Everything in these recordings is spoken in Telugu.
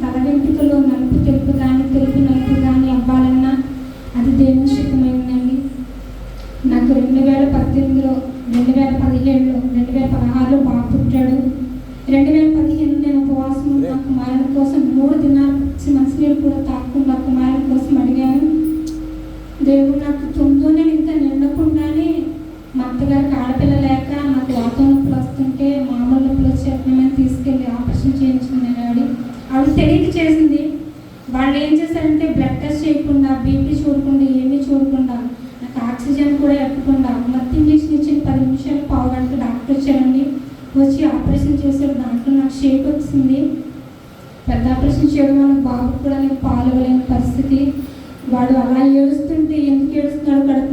తల వెంట్రుకలు నలుపు తెలుపు కానీ తెలుపు నలుపు కానీ అవ్వాలన్నా అది దేవుని శక్తమైందండి నాకు రెండు వేల పద్దెనిమిదిలో రెండు వేల పదిహేడులో రెండు వేల పదహారులో బాబు పుట్టాడు. రెండు వేల పదిహేను నేను ఉపవాసం నా కుమారుని కోసం మూడు దినాలు మంచినీళ్ళు కూడా తాకుండా కుమారుని కోసం అడిగాను. దేవుడు నాకు వచ్చి ఆపరేషన్ చేశారు దాంట్లో నాకు షేక్ వచ్చింది. పెద్ద ఆపరేషన్ చేయడం వల్ల బాబు కూడా నేను పాల్గొలేని పరిస్థితి. వాడు అలా ఏడుస్తుంటే ఎందుకు ఏడుస్తున్నాడు కడుపు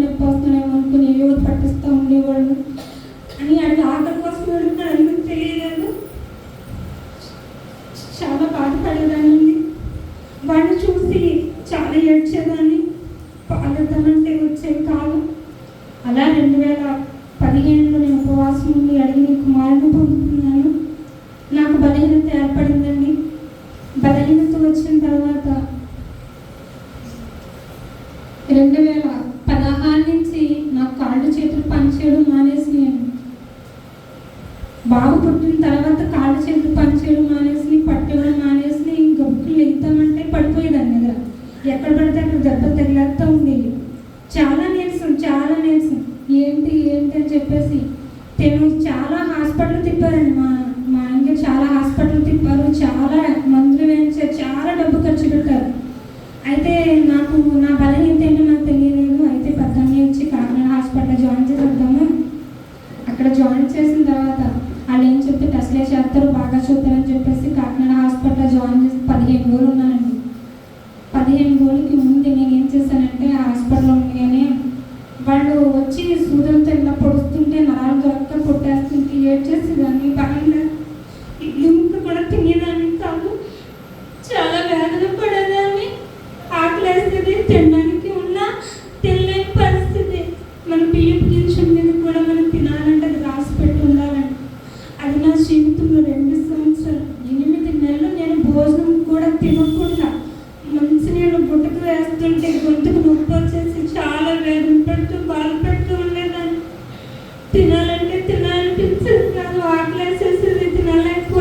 రెండు వేల పదహారు నుంచి నాకు కాళ్ళు చేతులు పనిచేయడం మానేసినాయండి బాబు పుట్టిన తర్వాత కాళ్ళు చేతులు పనిచేయడం మానేసి పట్టుకోవడం మానేసి గబ్బులు ఎగుతామంటే పడిపోయేదాన్ని దగ్గర ఎక్కడ పడితే అక్కడ దెబ్బ తగిలేస్తూ గోలు ఉన్నానండి పదిహేను గోళ్ళకి ముందు నేను ఏం చేశానంటే హాస్పిటల్లో ఉండగానే వాళ్ళు వచ్చి సూదంతో ఇలా పొడుస్తుంటే నరాలు దొరక్క పొట్టేస్తుంటే ఏడ్ చేసి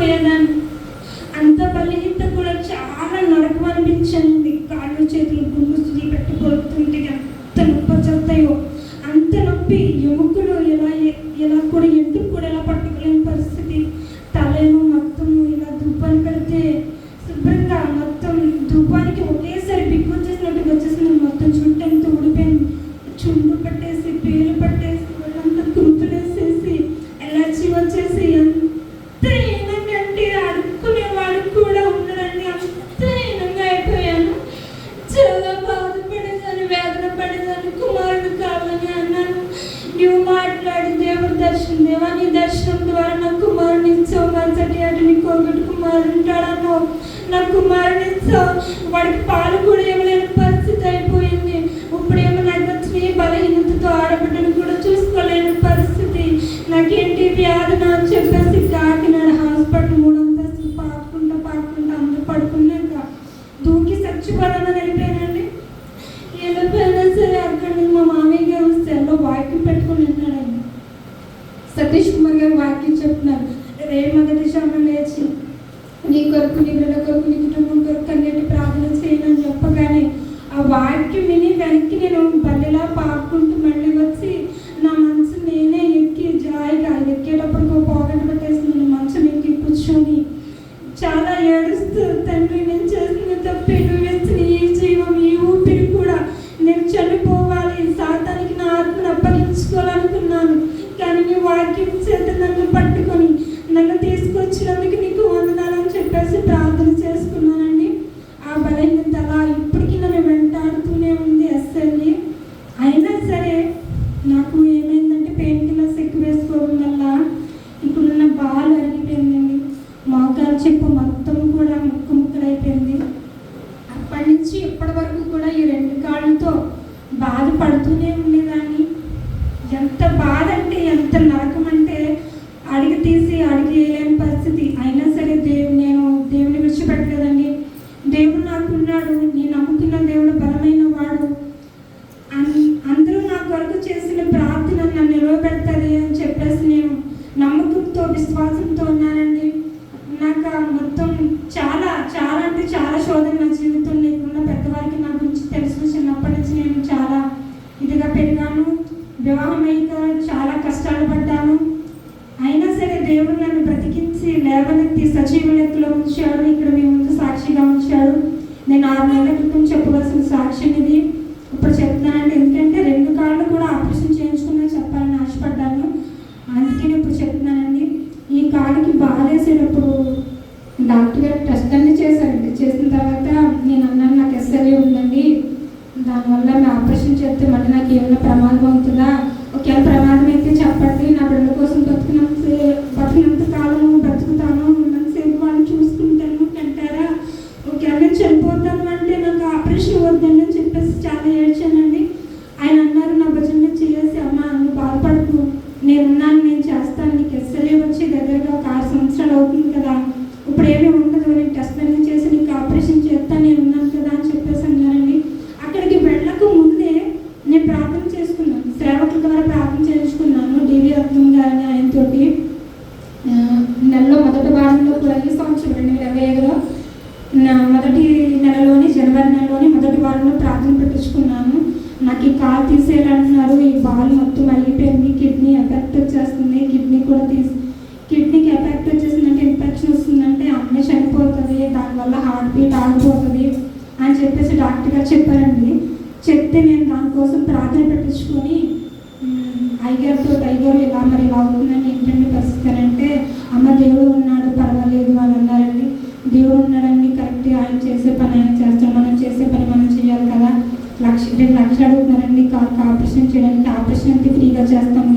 and then నువ్వు మాట్లాడి దేవుడు దర్శనం దేవా నీ దర్శనం ద్వారా నా కుమారుని ఇచ్చావు. మరుసటి అటు నీ కోవిడ్ కుమారు ఉంటాడనో నా కుమారుని ఇచ్చావు. వాడికి పాలు కూడా ఇవ్వలేని పరిస్థితి అయిపోయింది. ఇప్పుడు ఏమైనా నాకు వచ్చిన బలహీనతతో ఆడబిడ్డను కూడా చూసుకోలేని పరిస్థితి. నాకేంటి వ్యాధి? నా చెప్పేసి కొరకు నీ బిడ్డ కొరకు నీ కొరకు అన్నట్టు ప్రార్థన చేయనని చెప్పగానే ఆ వాక్యం విని వెనక్కి నేను బల్లెలా పాకుంటూ jest formy వివాహం అయిన చాలా కష్టాలు పడ్డాను అయినా సరే దేవుడు నన్ను బ్రతికించి లేవనెత్తి సజీవ లెక్కలో ఉంచాడు. ఇక్కడ మీ ముందు సాక్షిగా ఉంచాడు. నేను ఆరు నెలల క్రితం చెప్పవలసిన సాక్ష్యం ఇది. ఇప్పుడు చెప్తున్నానంటే ఎందుకంటే రెండు కాళ్ళు కూడా ఆపరేషన్ చెప్తే మళ్ళీ నాకు ఏమైనా ప్రమాదం అవుతుందా? ఒకవేళ ప్రమాదం అయితే చెప్పండి నాకు వల్ల హార్ట్ బీట్ ఆగిపోతుంది అని చెప్పేసి డాక్టర్ గారు చెప్పారండి. చెప్తే నేను దానికోసం ప్రార్థన పెట్టించుకొని ఐగర్తో టైగర్ ఇలా మరి ఇలా అవుతుందని ఏంటంటే పరిస్థితి అని అంటే అమ్మ దేవుడు ఉన్నాడు పర్వాలేదు అని అన్నారండి. దేవుడు ఉన్నాడని కరెక్ట్గా ఆయన చేసే పని ఆయన చేస్తాడు మనం చేసే పని మనం చేయాలి కదా. లక్ష రెండు లక్షలు అడుగుతున్నారండి కాదు ఆపరేషన్ చేయడానికి ఆపరేషన్ అయితే ఫ్రీగా చేస్తాం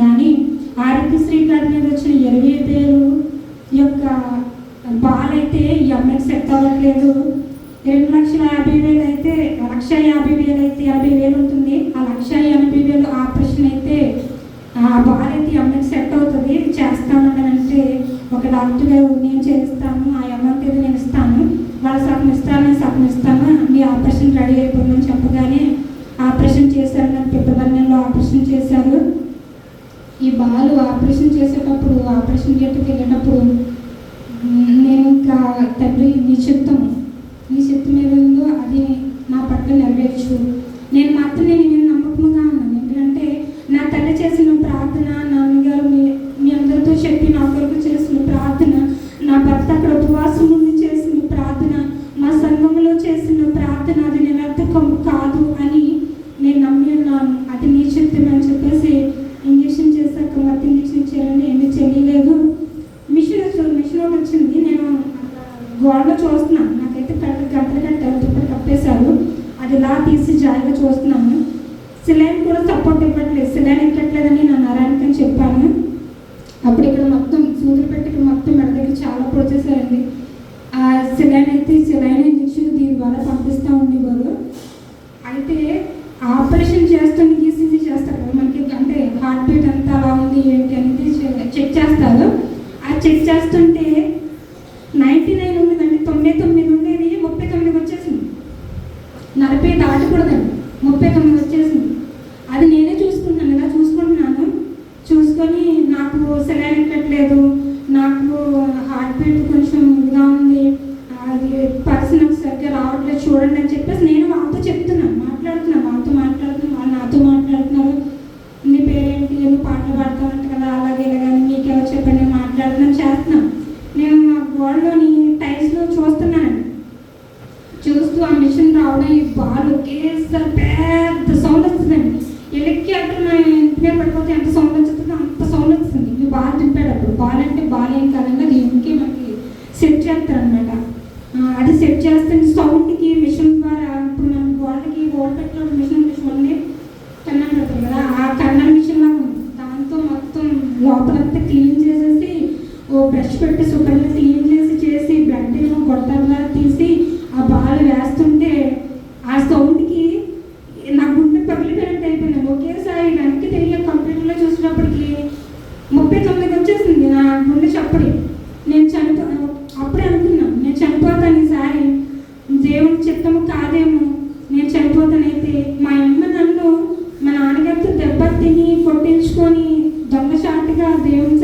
próximo కంప్లీట్ అంతా బాగుంది ఏంటి అనేది చెక్ చేస్తారు ఆ చెక్ చేస్తుంటే బాలంటే బాలేం కాదండి అది ఇంకే మనకి సెట్ చేస్తారనమాట అది సెట్ చేస్తే సౌండ్కి మిషన్ ద్వారా ఇప్పుడు మనం గోడకి గోడ మిషన్ చిత్తము కాదేమో? నేను చనిపోతానైతే మా అమ్మ నన్ను మా నాన్నగారితో దెబ్బ తిని కొట్టించుకొని దొంగచాటుగా దేవుని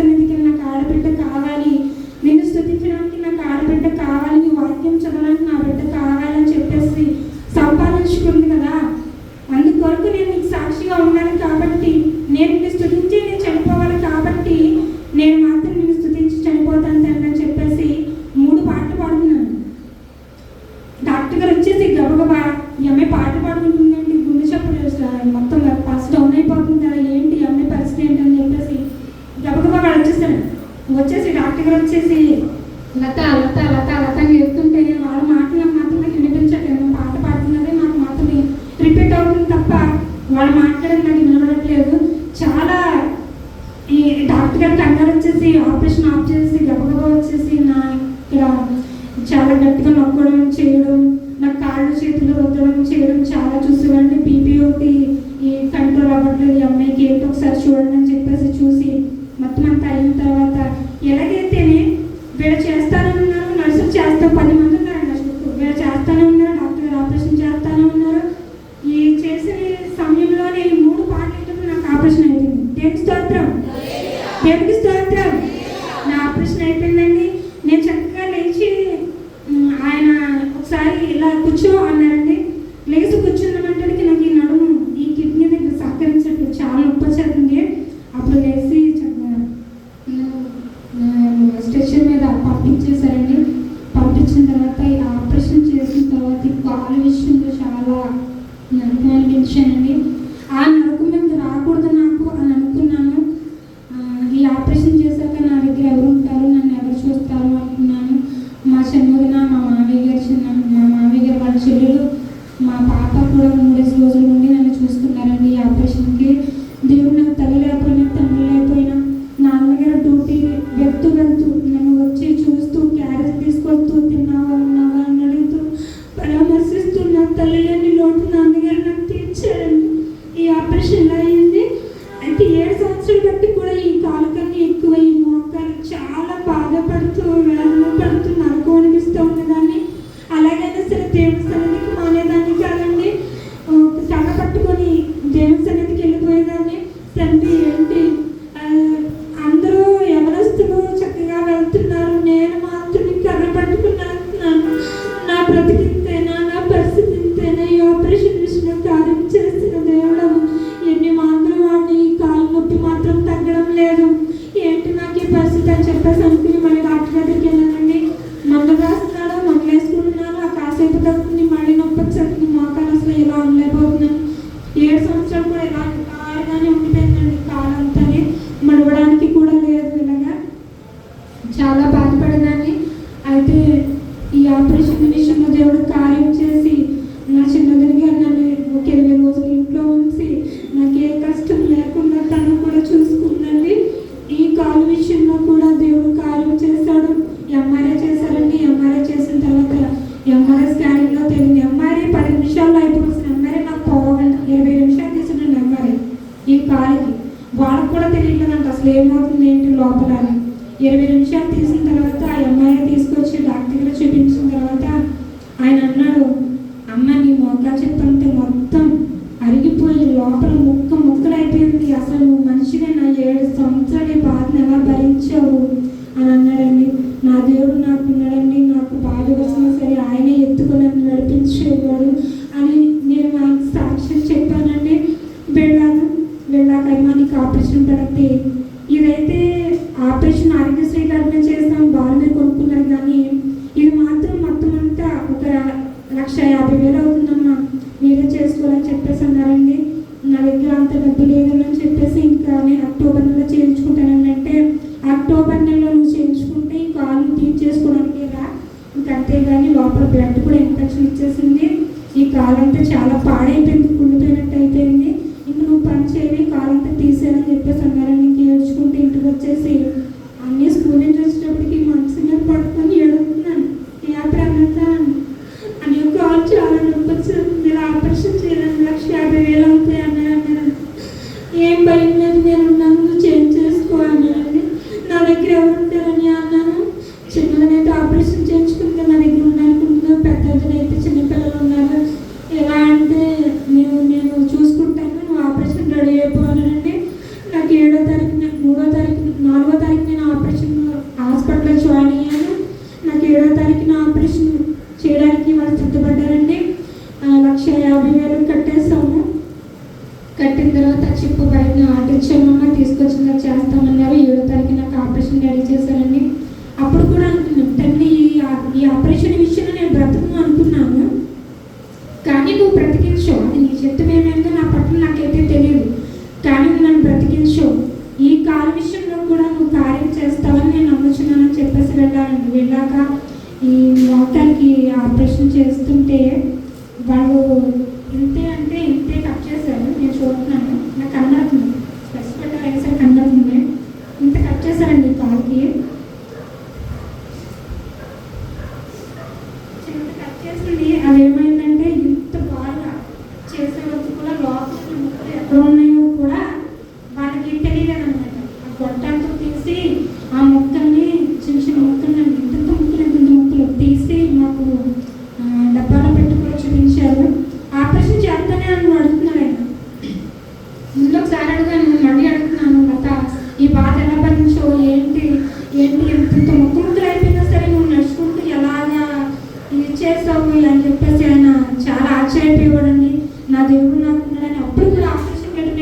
దేవుడు నాకున్నాడండి చుట్టుపడ్డారండి లక్ష యాభై వేలు కట్టేసాము కట్టిన తర్వాత చెప్పు బయట ఆటించామమ్మా తీసుకొచ్చిన చేస్తామన్నారు. ఏడో తారీఖు నాకు ఆపరేషన్ రెడీ చేశారండి. అప్పుడు కూడా అనుకున్నాను తండ్రి ఈ ఆపరేషన్ విషయంలో నేను బ్రతకము అనుకున్నాను. కానీ నువ్వు బ్రతికించు. అది నీ చిత్తమేమైందో aqui.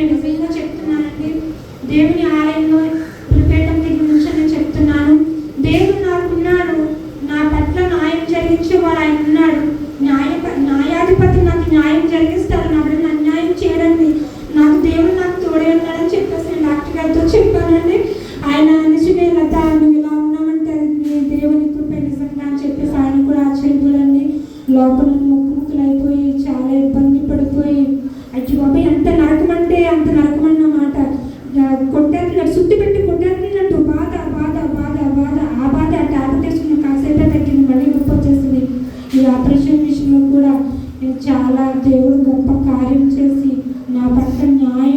నేను నిజంగా చెప్తున్నానండి దేవుని ఆలయం ఆపరేషన్ విషయంలో కూడా నేను చాలా దేవుడు గొప్ప కార్యం చేసి నా భర్త న్యాయం